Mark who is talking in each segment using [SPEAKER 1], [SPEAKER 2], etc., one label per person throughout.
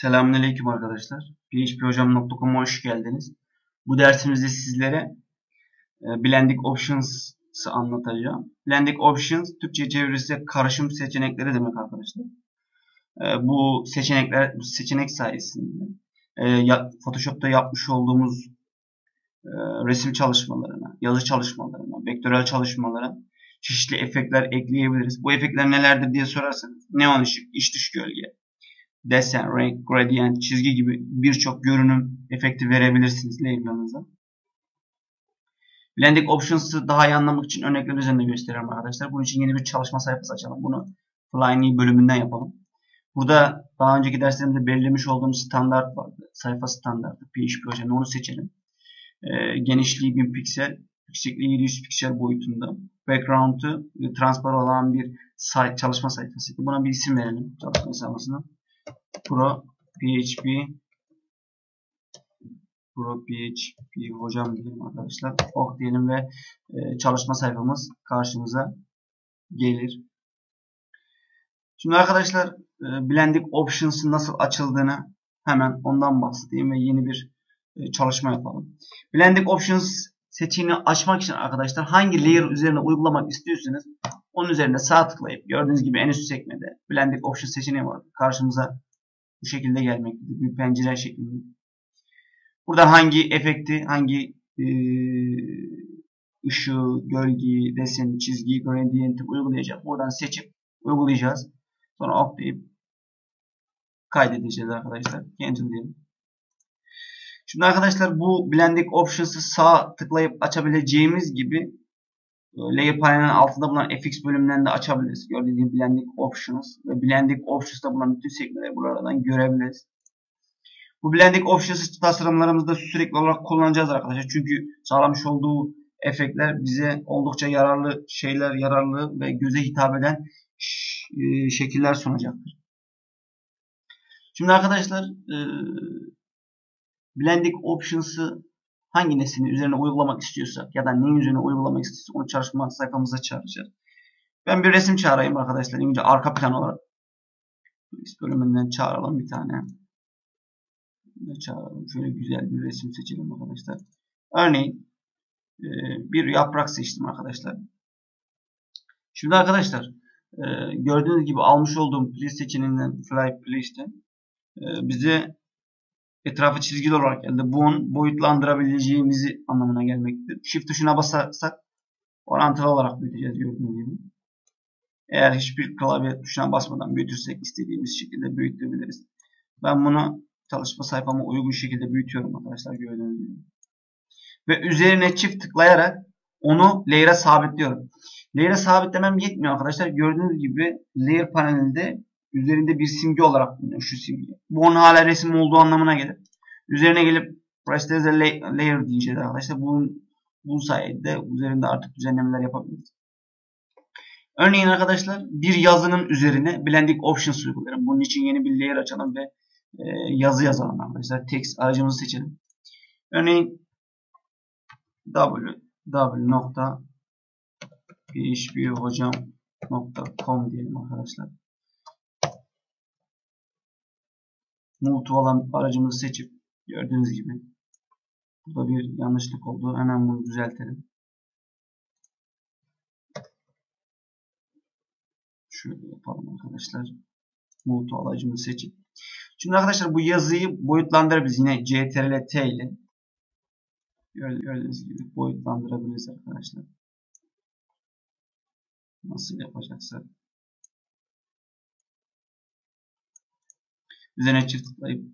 [SPEAKER 1] Selamünaleyküm arkadaşlar. phphocam.com'a hoş geldiniz. Bu dersimizde sizlere e, Blending Options'ı anlatacağım. Blending Options Türkçe çevirisi karışım seçenekleri demek arkadaşlar. E, bu seçenekler bu seçenek sayesinde e, Photoshop'ta yapmış olduğumuz resim çalışmalarına, yazı çalışmalarına, vektörel çalışmalara çeşitli efektler ekleyebiliriz. Bu efektler nelerdir diye sorarsanız neon ışık, iç dış gölge, desen, renk, gradient, çizgi gibi birçok görünüm efekti verebilirsiniz layer'larınıza. Blending Options'ı daha iyi anlamak için örnekler üzerinde gösteriyorum arkadaşlar. Bunun için yeni bir çalışma sayfası açalım. Bunu Flyme bölümünden yapalım. Burada daha önceki derslerimde belirlemiş olduğumuz standart vardı. Sayfa standartı, PHP hocam onu seçelim. Ee, genişliği 1000 piksel, yüksekliği 700 piksel boyutunda. Background'ı transparan olan bir site, çalışma sayfası. Buna bir isim verelim çalışma sayfasına. Pro PHP Pro PHP hocam diyelim arkadaşlar. Oh diyelim ve e, çalışma sayfamız karşımıza gelir. Şimdi arkadaşlar e, Blending Options'ın nasıl açıldığını hemen ondan bahsedeyim ve yeni bir e, çalışma yapalım. Blending Options seçeneğini açmak için arkadaşlar hangi layer üzerine uygulamak istiyorsanız onun üzerine sağ tıklayıp gördüğünüz gibi en üst sekmede Blending Options seçeneği var. Karşımıza bu şekilde gelmektedir. Bir pencere şeklinde. Burada hangi efekti, hangi e, ışığı, gölgeyi, deseni, çizgiyi, gradient'i uygulayacak. Buradan seçip uygulayacağız. Sonra ok deyip kaydedeceğiz arkadaşlar. Cancel diyelim. Şimdi arkadaşlar bu Blending Options'ı sağ tıklayıp açabileceğimiz gibi Layer panelinin altında bulunan FX bölümünden de açabiliriz. Gördüğünüz gibi Blending Options ve Blending Options'ta bulunan bütün sekmeleri buradan görebiliriz. Bu Blending Options tasarımlarımızda sürekli olarak kullanacağız arkadaşlar. Çünkü sağlamış olduğu efektler bize oldukça yararlı şeyler, yararlı ve göze hitap eden e, şekiller sunacaktır. Şimdi arkadaşlar e, Blending Options'ı hangi neslini üzerine uygulamak istiyorsak ya da neyin üzerine uygulamak istiyorsak onu çalışma sayfamıza çağıracağız. Ben bir resim çağırayım arkadaşlar. İnce arka plan olarak. List bölümünden çağıralım bir tane. Ne çağıralım? Şöyle güzel bir resim seçelim arkadaşlar. Örneğin e, bir yaprak seçtim arkadaşlar. Şimdi arkadaşlar e, gördüğünüz gibi almış olduğum place seçeneğinden fly place'ten e, bize etrafı çizgili olarak geldi. Bunun boyutlandırabileceğimizi anlamına gelmektedir. Shift tuşuna basarsak orantılı olarak büyüteceğiz gördüğünüz gibi. Eğer hiçbir klavye tuşuna basmadan büyütürsek istediğimiz şekilde büyütebiliriz. Ben bunu çalışma sayfama uygun şekilde büyütüyorum arkadaşlar gördüğünüz gibi. Ve üzerine çift tıklayarak onu layer'a sabitliyorum. Layer'a sabitlemem yetmiyor arkadaşlar. Gördüğünüz gibi layer panelinde üzerinde bir simge olarak bulunuyor şu simge. Bu onun hala resim olduğu anlamına gelir. Üzerine gelip rest as a layer diyeceğiz arkadaşlar. Bunun, bu sayede üzerinde artık düzenlemeler yapabiliriz. Örneğin arkadaşlar bir yazının üzerine blending options uygulayalım. Bunun için yeni bir layer açalım ve e, yazı yazalım arkadaşlar. Text aracımızı seçelim. Örneğin www.phphocam.com diyelim arkadaşlar. Multi olan aracımızı seçip gördüğünüz gibi burada bir yanlışlık oldu. Hemen bunu düzeltelim. Şöyle yapalım arkadaşlar. Multi aracımızı seçip. Şimdi arkadaşlar bu yazıyı boyutlandırabiliriz. Yine CTRL T ile. Gördüğünüz gibi boyutlandırabiliriz arkadaşlar. Nasıl yapacaksak Üzerine çift tıklayıp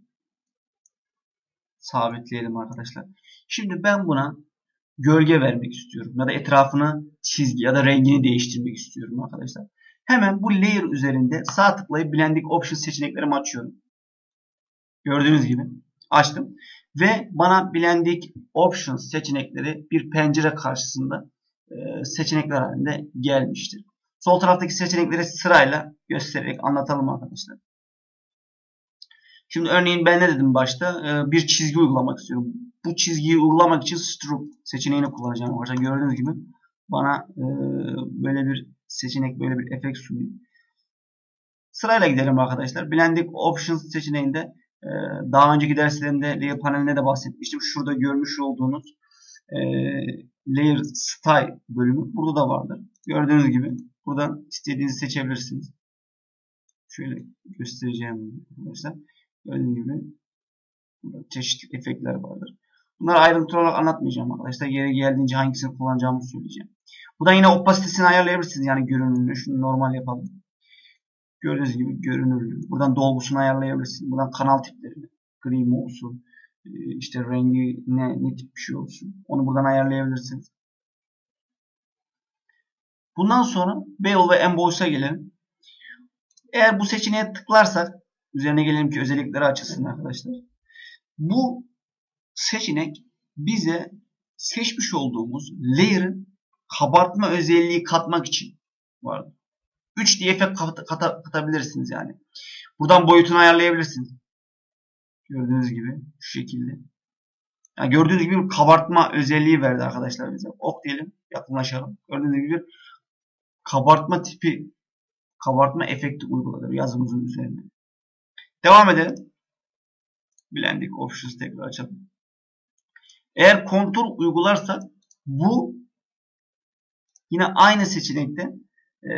[SPEAKER 1] sabitleyelim arkadaşlar. Şimdi ben buna gölge vermek istiyorum. Ya da etrafını çizgi ya da rengini değiştirmek istiyorum arkadaşlar. Hemen bu layer üzerinde sağ tıklayıp blending options seçeneklerimi açıyorum. Gördüğünüz gibi açtım. Ve bana blending options seçenekleri bir pencere karşısında e, seçenekler halinde gelmiştir. Sol taraftaki seçenekleri sırayla göstererek anlatalım arkadaşlar. Şimdi örneğin ben ne dedim başta? Ee, bir çizgi uygulamak istiyorum. Bu çizgiyi uygulamak için stroke seçeneğini kullanacağım. Arkadaşlar gördüğünüz gibi bana e, böyle bir seçenek, böyle bir efekt sunuyor. Sırayla gidelim arkadaşlar. Blending Options seçeneğinde Ee, daha önceki derslerimde layer paneline de bahsetmiştim. Şurada görmüş olduğunuz e, layer style bölümü burada da vardır. Gördüğünüz gibi buradan istediğinizi seçebilirsiniz. Şöyle göstereceğim arkadaşlar. Gördüğünüz gibi burada çeşitli efektler vardır. Bunları ayrıntılı olarak anlatmayacağım arkadaşlar. Yere geldiğince hangisini kullanacağımı söyleyeceğim. Buradan yine opasitesini ayarlayabilirsiniz. Yani görünümünü. Şunu normal yapalım. Gördüğünüz gibi görünürlüğü. Buradan dolgusunu ayarlayabilirsiniz. Buradan kanal tiplerini. Gri mi olsun. E, işte rengi ne, ne tip bir şey olsun. Onu buradan ayarlayabilirsiniz. Bundan sonra Bevel ve Emboss'a gelelim. Eğer bu seçeneğe tıklarsak üzerine gelelim ki özellikleri açılsın arkadaşlar. Bu seçenek bize seçmiş olduğumuz layer'ın kabartma özelliği katmak için var. 3 diye efekt kat, kat, katabilirsiniz yani. Buradan boyutunu ayarlayabilirsiniz. Gördüğünüz gibi şu şekilde. Yani gördüğünüz gibi kabartma özelliği verdi arkadaşlar bize. Ok diyelim yakınlaşalım. Gördüğünüz gibi kabartma tipi kabartma efekti uyguladı yazımızın üzerine. Devam edelim. Blending Options tekrar açalım. Eğer kontur uygularsak bu yine aynı seçenekte e,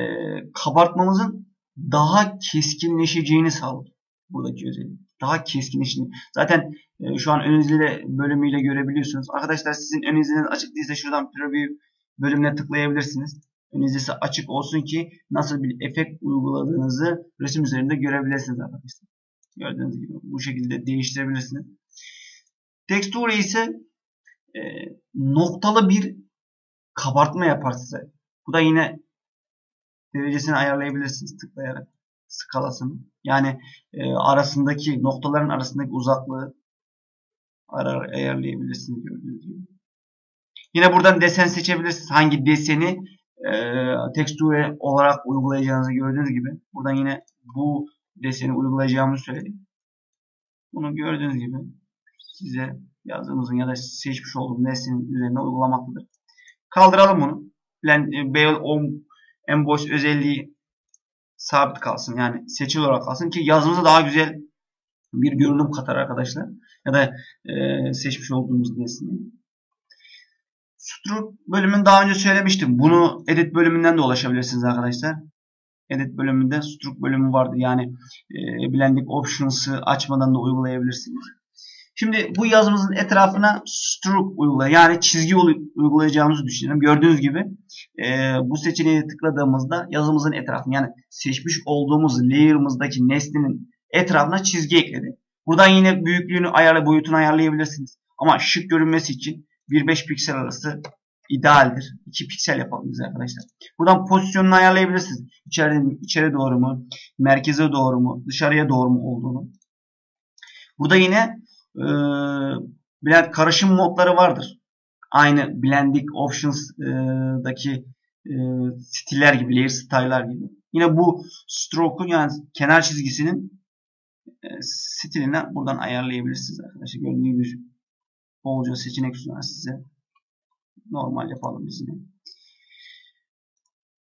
[SPEAKER 1] kabartmamızın daha keskinleşeceğini sağlar. Buradaki özellik. Daha keskinleşeceğini. Zaten e, şu an ön bölümüyle görebiliyorsunuz. Arkadaşlar sizin ön açık değilse şuradan preview bölümüne tıklayabilirsiniz. Ön açık olsun ki nasıl bir efekt uyguladığınızı resim üzerinde görebilirsiniz arkadaşlar. Gördüğünüz gibi bu şekilde değiştirebilirsiniz. Tekstüre ise e, noktalı bir kabartma yapar size. Bu da yine derecesini ayarlayabilirsiniz tıklayarak skalasını. Yani e, arasındaki noktaların arasındaki uzaklığı arar ayarlayabilirsiniz gördüğünüz gibi. Yine buradan desen seçebilirsiniz. Hangi deseni e, tekstüre olarak uygulayacağınızı gördüğünüz gibi. Buradan yine bu deseni uygulayacağımı söyleyeyim. Bunu gördüğünüz gibi size yazdığımızın ya da seçmiş olduğum nesnenin üzerine uygulamaktadır. Kaldıralım bunu. Bevel on emboss özelliği sabit kalsın. Yani seçili olarak kalsın ki yazımıza daha güzel bir görünüm katar arkadaşlar. Ya da e, seçmiş olduğumuz nesneyi. Stroke bölümünü daha önce söylemiştim. Bunu edit bölümünden de ulaşabilirsiniz arkadaşlar. Edit bölümünde stroke bölümü vardı. Yani e, Blending Options'ı açmadan da uygulayabilirsiniz. Şimdi bu yazımızın etrafına stroke uygula yani çizgi uygulayacağımızı düşünelim. Gördüğünüz gibi e, bu seçeneği tıkladığımızda yazımızın etrafını yani seçmiş olduğumuz layer'ımızdaki nesnenin etrafına çizgi ekledi. Buradan yine büyüklüğünü ayarla boyutunu ayarlayabilirsiniz. Ama şık görünmesi için 1-5 piksel arası idealdir. 2 piksel yapalım biz arkadaşlar. Buradan pozisyonunu ayarlayabilirsiniz. İçeri, içeri doğru mu, merkeze doğru mu, dışarıya doğru mu olduğunu. Burada yine e, blend karışım modları vardır. Aynı Blending Options'daki e, stiller gibi, layer style'lar gibi. Yine bu stroke'un yani kenar çizgisinin e, stilini buradan ayarlayabilirsiniz arkadaşlar. Gördüğünüz gibi bolca seçenek sunar size. Normal yapalım biz yine.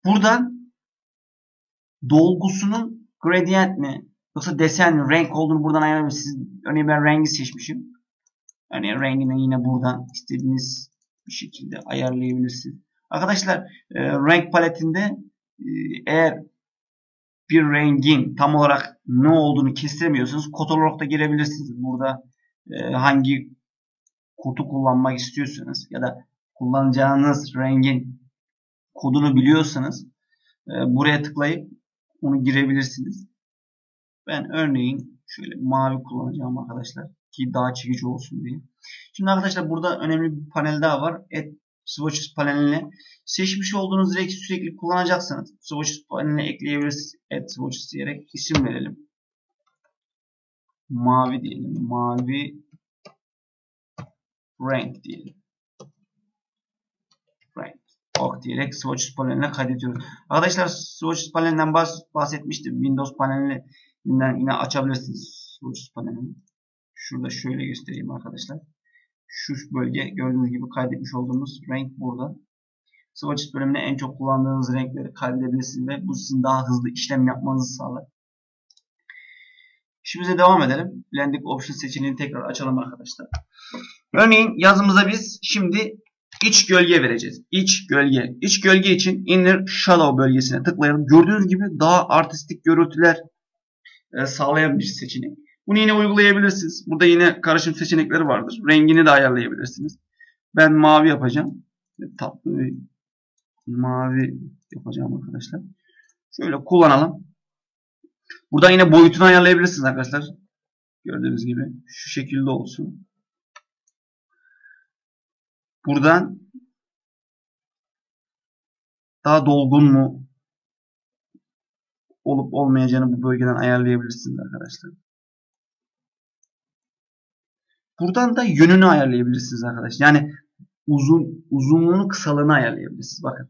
[SPEAKER 1] Buradan dolgusunun gradient mi yoksa desen renk olduğunu buradan ayarlayabilirsiniz. Örneğin ben rengi seçmişim. Örneğin rengini yine buradan istediğiniz bir şekilde ayarlayabilirsiniz. Arkadaşlar e, renk paletinde e, eğer bir rengin tam olarak ne olduğunu kestiremiyorsanız kod da girebilirsiniz. Burada e, hangi kodu kullanmak istiyorsanız ya da kullanacağınız rengin kodunu biliyorsanız e, buraya tıklayıp onu girebilirsiniz. Ben örneğin şöyle mavi kullanacağım arkadaşlar ki daha çekici olsun diye. Şimdi arkadaşlar burada önemli bir panel daha var. Add Swatches paneline seçmiş olduğunuz rengi sürekli kullanacaksanız Swatches paneline ekleyebilirsiniz. Add Swatches diyerek isim verelim. Mavi diyelim. Mavi renk diyelim. Renk. Ok diyerek swatches paneline kaydediyoruz. Arkadaşlar swatches panelinden bahsetmiştim. Windows panelinden yine açabilirsiniz swatches panelini. Şurada şöyle göstereyim arkadaşlar. Şu bölge gördüğünüz gibi kaydetmiş olduğumuz renk burada. Swatches bölümünde en çok kullandığınız renkleri kaydedebilirsiniz ve bu sizin daha hızlı işlem yapmanızı sağlar. İşimize devam edelim. Blending Option seçeneğini tekrar açalım arkadaşlar. Örneğin yazımıza biz şimdi iç gölge vereceğiz. İç gölge. İç gölge için Inner Shadow bölgesine tıklayalım. Gördüğünüz gibi daha artistik görüntüler e, sağlayan bir seçenek. Bunu yine uygulayabilirsiniz. Burada yine karışım seçenekleri vardır. Rengini de ayarlayabilirsiniz. Ben mavi yapacağım. Tatlı bir mavi yapacağım arkadaşlar. Şöyle kullanalım. Burada yine boyutunu ayarlayabilirsiniz arkadaşlar. Gördüğünüz gibi şu şekilde olsun. Buradan daha dolgun mu olup olmayacağını bu bölgeden ayarlayabilirsiniz arkadaşlar. Buradan da yönünü ayarlayabilirsiniz arkadaşlar. Yani uzun uzunluğunu kısalığını ayarlayabilirsiniz. Bakın.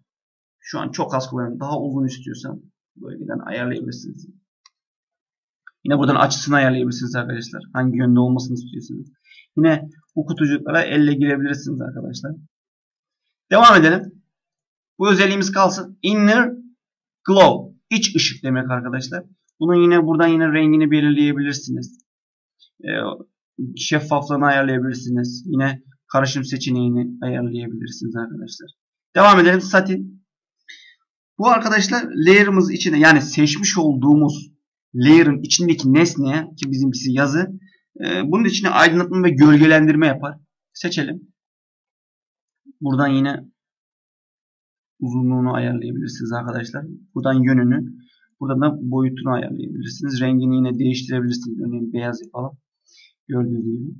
[SPEAKER 1] Şu an çok az kullanıyorum. Daha uzun istiyorsam bölgeden ayarlayabilirsiniz. Yine buradan açısını ayarlayabilirsiniz arkadaşlar. Hangi yönde olmasını istiyorsunuz. Yine bu kutucuklara elle girebilirsiniz arkadaşlar. Devam edelim. Bu özelliğimiz kalsın. Inner glow. İç ışık demek arkadaşlar. Bunun yine buradan yine rengini belirleyebilirsiniz. Ee, şeffaflığını ayarlayabilirsiniz. Yine karışım seçeneğini ayarlayabilirsiniz arkadaşlar. Devam edelim. Satin. Bu arkadaşlar layer'ımız içinde yani seçmiş olduğumuz layer'ın içindeki nesneye ki bizimkisi yazı e, bunun içine aydınlatma ve gölgelendirme yapar. Seçelim. Buradan yine uzunluğunu ayarlayabilirsiniz arkadaşlar. Buradan yönünü. Buradan da boyutunu ayarlayabilirsiniz. Rengini yine değiştirebilirsiniz. Örneğin beyaz yapalım. Gördüğünüz gibi.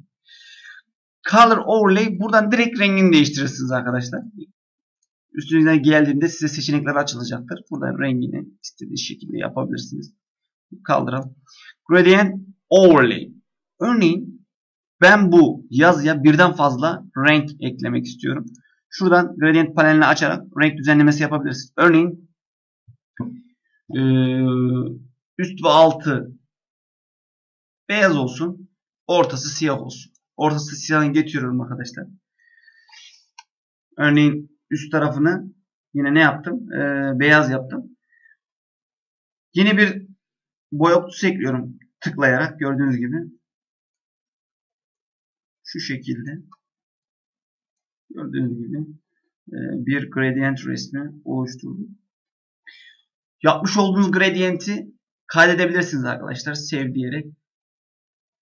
[SPEAKER 1] Color Overlay buradan direkt rengini değiştirirsiniz arkadaşlar. Üstünüzden geldiğinde size seçenekler açılacaktır. Buradan rengini istediği şekilde yapabilirsiniz. Kaldıralım. Gradient Overlay. Örneğin ben bu yazıya birden fazla renk eklemek istiyorum. Şuradan gradient panelini açarak renk düzenlemesi yapabilirsiniz. Örneğin üst ve altı beyaz olsun. Ortası siyah olsun. Ortası siyahını getiriyorum arkadaşlar. Örneğin üst tarafını yine ne yaptım? Ee, beyaz yaptım. Yeni bir boya kutusu ekliyorum tıklayarak gördüğünüz gibi. Şu şekilde. Gördüğünüz gibi e, bir gradient resmi oluşturdum. Yapmış olduğunuz gradienti kaydedebilirsiniz arkadaşlar. Sev diyerek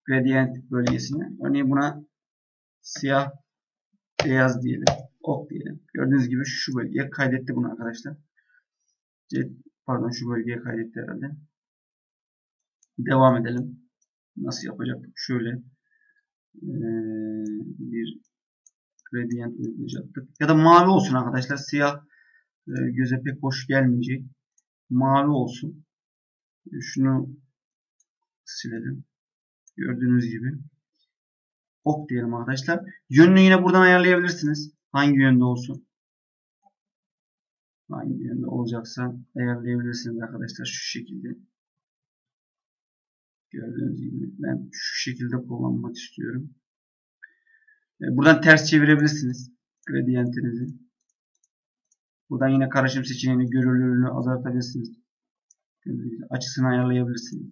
[SPEAKER 1] gradient bölgesine. Örneğin buna siyah beyaz diyelim. Ok diyelim. Gördüğünüz gibi şu bölgeye kaydetti bunu arkadaşlar. Pardon şu bölgeye kaydetti herhalde. Devam edelim. Nasıl yapacaktık? Şöyle bir gradient uygulayacaktık. Ya da mavi olsun arkadaşlar. Siyah göze pek hoş gelmeyecek. Mavi olsun. Şunu silelim. Gördüğünüz gibi. Ok diyelim arkadaşlar. Yönünü yine buradan ayarlayabilirsiniz. Hangi yönde olsun. Hangi yönde olacaksa ayarlayabilirsiniz arkadaşlar. Şu şekilde. Gördüğünüz gibi ben şu şekilde kullanmak istiyorum. E, buradan ters çevirebilirsiniz. Gradientinizi. Buradan yine karışım seçeneğini görünürlüğünü azaltabilirsiniz. Açısını ayarlayabilirsiniz.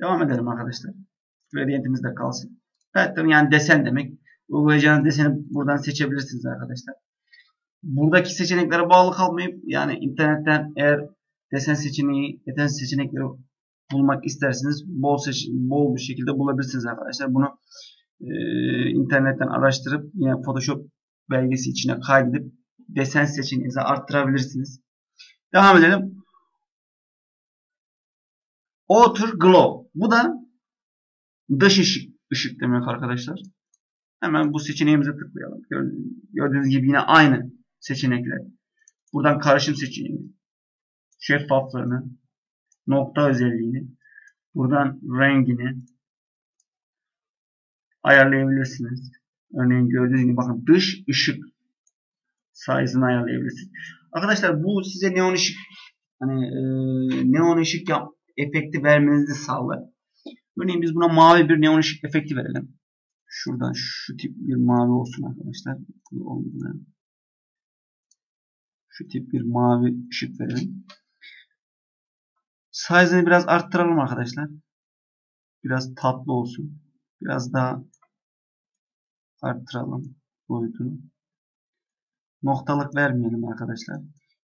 [SPEAKER 1] Devam edelim arkadaşlar. Gradientimiz de kalsın. Evet yani desen demek. Uygulayacağınız deseni buradan seçebilirsiniz arkadaşlar. Buradaki seçeneklere bağlı kalmayıp yani internetten eğer desen seçeneği, desen seçenekleri bulmak isterseniz bol seç bol bir şekilde bulabilirsiniz arkadaşlar. Bunu e, internetten araştırıp yine Photoshop belgesi içine kaydedip desen seçeneğinizi arttırabilirsiniz. Devam edelim. Outer Glow. Bu da dış ışık, ışık demek arkadaşlar. Hemen bu seçeneğimize tıklayalım. Gördüğünüz gibi yine aynı seçenekler. Buradan karışım seçeneğini, şeffaflığını, nokta özelliğini, buradan rengini ayarlayabilirsiniz. Örneğin gördüğünüz gibi bakın dış ışık size'ını ayarlayabilirsiniz. Arkadaşlar bu size neon ışık hani e, neon ışık yap, efekti vermenizi sağlar. Örneğin biz buna mavi bir neon ışık efekti verelim. Şuradan şu tip bir mavi olsun arkadaşlar. Şu tip bir mavi ışık verelim. Size'ını biraz arttıralım arkadaşlar. biraz tatlı olsun. Biraz daha arttıralım boyutunu. Noktalık vermeyelim arkadaşlar.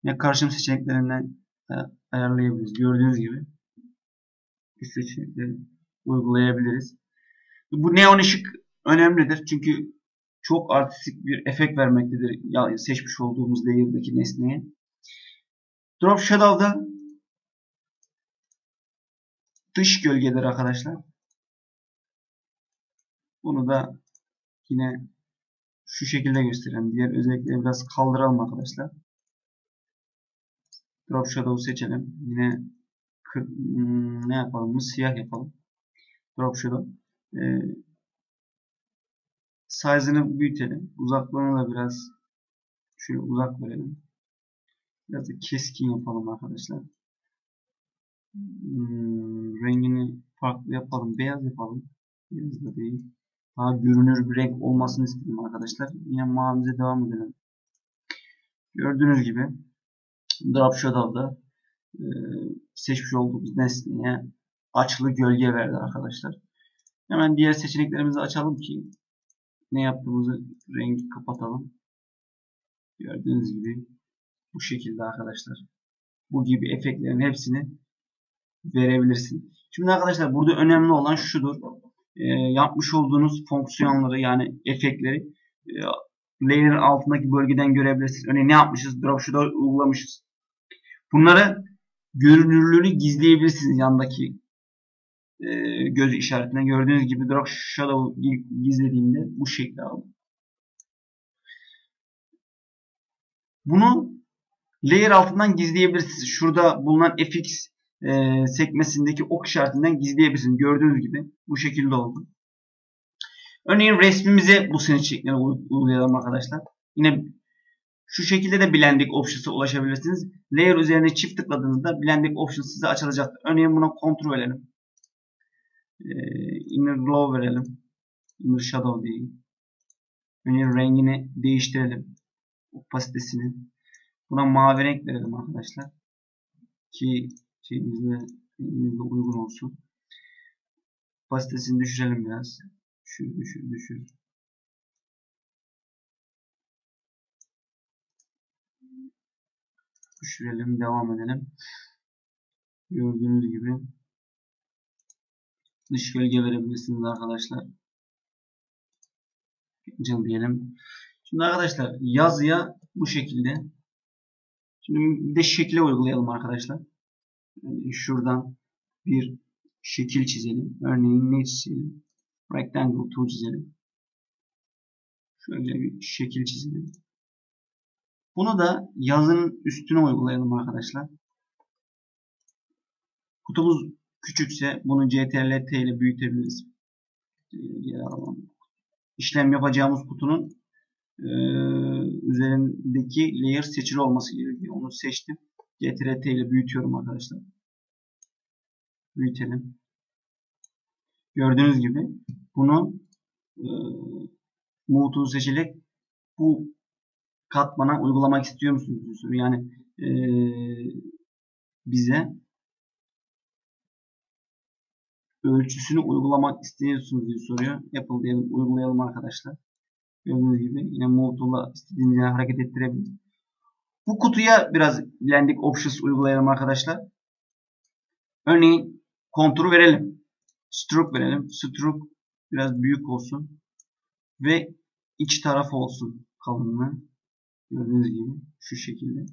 [SPEAKER 1] Yine karşım seçeneklerinden ayarlayabiliriz. Gördüğünüz gibi bu seçenekleri uygulayabiliriz. Bu neon ışık önemlidir. Çünkü çok artistik bir efekt vermektedir ya seçmiş olduğumuz layer'daki nesneye. Drop Shadow'da dış gölgedir arkadaşlar. Bunu da yine şu şekilde gösterelim. Diğer özellikleri biraz kaldıralım arkadaşlar. Drop Shadow seçelim. Yine hmm, ne yapalım? Siyah yapalım. Drop Shadow. Ee, size'ını büyütelim. Uzaklığını da biraz şöyle uzak verelim. Biraz da keskin yapalım arkadaşlar. Hmm, rengini farklı yapalım. Beyaz yapalım. Beyaz da değil. Daha görünür bir renk olmasını istedim arkadaşlar. Yine mavimize devam edelim. Gördüğünüz gibi Drop Shadow'da e, seçmiş olduğumuz nesneye açılı gölge verdi arkadaşlar. Hemen diğer seçeneklerimizi açalım ki ne yaptığımızı rengi kapatalım. Gördüğünüz gibi bu şekilde arkadaşlar. Bu gibi efektlerin hepsini verebilirsin. Şimdi arkadaşlar burada önemli olan şudur. E, yapmış olduğunuz fonksiyonları yani efektleri e, layer altındaki bölgeden görebilirsiniz. Örneğin ne yapmışız? Drop şurada uygulamışız. Bunları görünürlüğünü gizleyebilirsiniz yandaki e, göz işaretinden. Gördüğünüz gibi Drop Shadow gizlediğimde bu şekilde aldım. Bunu layer altından gizleyebilirsiniz. Şurada bulunan fx e, sekmesindeki ok işaretinden gizleyebilirsiniz. Gördüğünüz gibi bu şekilde oldu. Örneğin resmimize bu seçenekleri uygulayalım arkadaşlar. Yine şu şekilde de Blending Options'a ulaşabilirsiniz. Layer üzerine çift tıkladığınızda Blending Options size açılacaktır. Örneğin buna kontrol verelim. Ee, inner Glow verelim. Inner Shadow değil. Örneğin rengini değiştirelim. Opasitesini. Buna mavi renk verelim arkadaşlar. Ki şeyimizle, şeyimizle uygun olsun. Opasitesini düşürelim biraz. Düşür, düşür, düşür. Düşürelim, devam edelim. Gördüğünüz gibi dış gölge verebilirsiniz arkadaşlar. Cancel diyelim. Şimdi arkadaşlar yazıya bu şekilde. Şimdi bir de şekle uygulayalım arkadaşlar. Yani şuradan bir şekil çizelim. Örneğin ne çizelim? Rectangle tool çizelim. Şöyle bir şekil çizelim. Bunu da yazının üstüne uygulayalım arkadaşlar. Kutumuz küçükse bunu CTRL T ile büyütebiliriz. İşlem yapacağımız kutunun e, üzerindeki layer seçili olması gerekiyor. Onu seçtim. CTRL T ile büyütüyorum arkadaşlar. Büyütelim. Gördüğünüz gibi bunu e, Move'u seçerek bu katmana uygulamak istiyor musunuz? Yani e, bize ölçüsünü uygulamak istiyorsunuz diye soruyor. Apple diyelim uygulayalım arkadaşlar. Gördüğünüz gibi yine Move'la istediğiniz yere hareket ettirebiliriz. Bu kutuya biraz Blending Options uygulayalım arkadaşlar. Örneğin konturu verelim stroke verelim. Stroke biraz büyük olsun. Ve iç taraf olsun kalınlığı. Gördüğünüz gibi şu şekilde.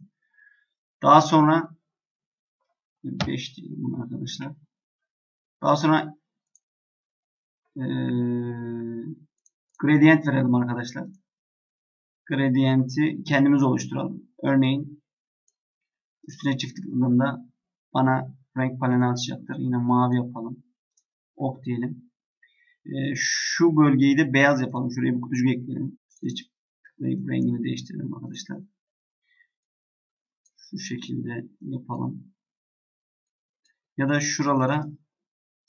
[SPEAKER 1] Daha sonra 5 diyelim bunu arkadaşlar. Daha sonra ee, gradient verelim arkadaşlar. Gradient'i kendimiz oluşturalım. Örneğin üstüne çift tıkladığımda bana renk paneli açacaktır. Yine mavi yapalım ok diyelim. E, şu bölgeyi de beyaz yapalım. Şuraya bir kutucuk ekleyelim. Seçip tıklayıp rengini değiştirelim arkadaşlar. Şu şekilde yapalım. Ya da şuralara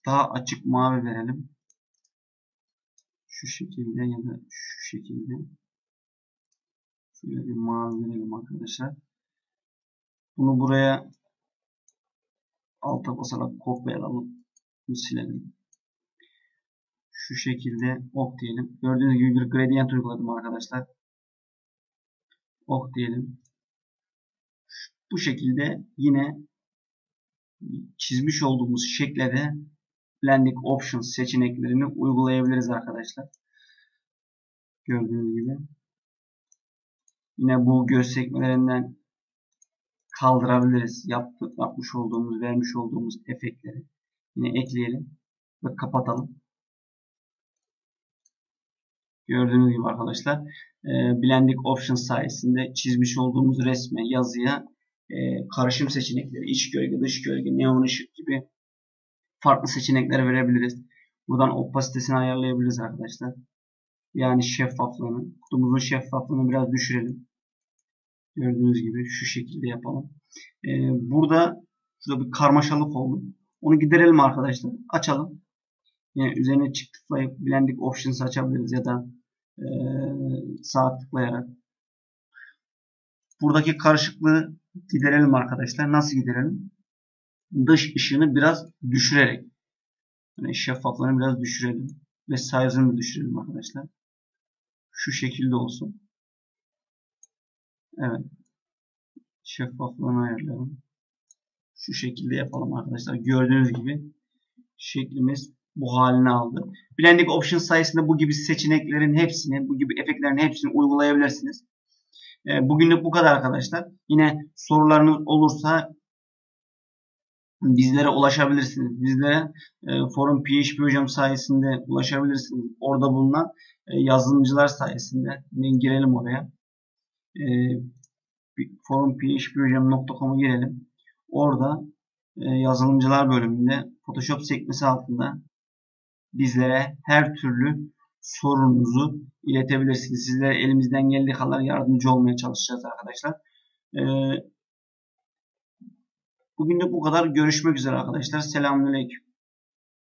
[SPEAKER 1] daha açık mavi verelim. Şu şekilde ya da şu şekilde. Şöyle bir mavi verelim arkadaşlar. Bunu buraya alta basarak kopyalayalım. Silelim. Şu şekilde ok diyelim. Gördüğünüz gibi bir gradient uyguladım arkadaşlar. Ok diyelim. Bu şekilde yine çizmiş olduğumuz şekle de Blending Options seçeneklerini uygulayabiliriz arkadaşlar. Gördüğünüz gibi. Yine bu göz sekmelerinden kaldırabiliriz. Yaptık, yapmış olduğumuz, vermiş olduğumuz efektleri. Yine ekleyelim ve kapatalım. Gördüğünüz gibi arkadaşlar e, Blending Options sayesinde çizmiş olduğumuz resme, yazıya e, karışım seçenekleri, iç gölge, dış gölge, neon ışık gibi farklı seçenekler verebiliriz. Buradan opasitesini ayarlayabiliriz arkadaşlar. Yani şeffaflığını, kutumuzun şeffaflığını biraz düşürelim. Gördüğünüz gibi şu şekilde yapalım. Ee, burada şurada bir karmaşalık oldu. Onu giderelim arkadaşlar. Açalım. Yine üzerine çift tıklayıp Blending Options açabiliriz ya da e, sağ tıklayarak. Buradaki karışıklığı giderelim arkadaşlar. Nasıl giderelim? Dış ışığını biraz düşürerek. Yani şeffaflığını biraz düşürelim. Ve size'ını düşürelim arkadaşlar. Şu şekilde olsun. Evet. Şeffaflığını ayarlayalım. Şu şekilde yapalım arkadaşlar. Gördüğünüz gibi şeklimiz bu halini aldı. Blending Options sayesinde bu gibi seçeneklerin hepsini, bu gibi efektlerin hepsini uygulayabilirsiniz. E, bugünlük bu kadar arkadaşlar. Yine sorularınız olursa bizlere ulaşabilirsiniz. Bizlere e, forum PHP hocam sayesinde ulaşabilirsiniz. Orada bulunan e, yazılımcılar sayesinde. Yine girelim oraya. E, forumphphocam.com'a girelim. Orada e, yazılımcılar bölümünde Photoshop sekmesi altında bizlere her türlü sorununuzu iletebilirsiniz. Sizlere elimizden geldiği kadar yardımcı olmaya çalışacağız arkadaşlar. Ee, bugün de bu kadar. Görüşmek üzere arkadaşlar. Selamünaleyküm.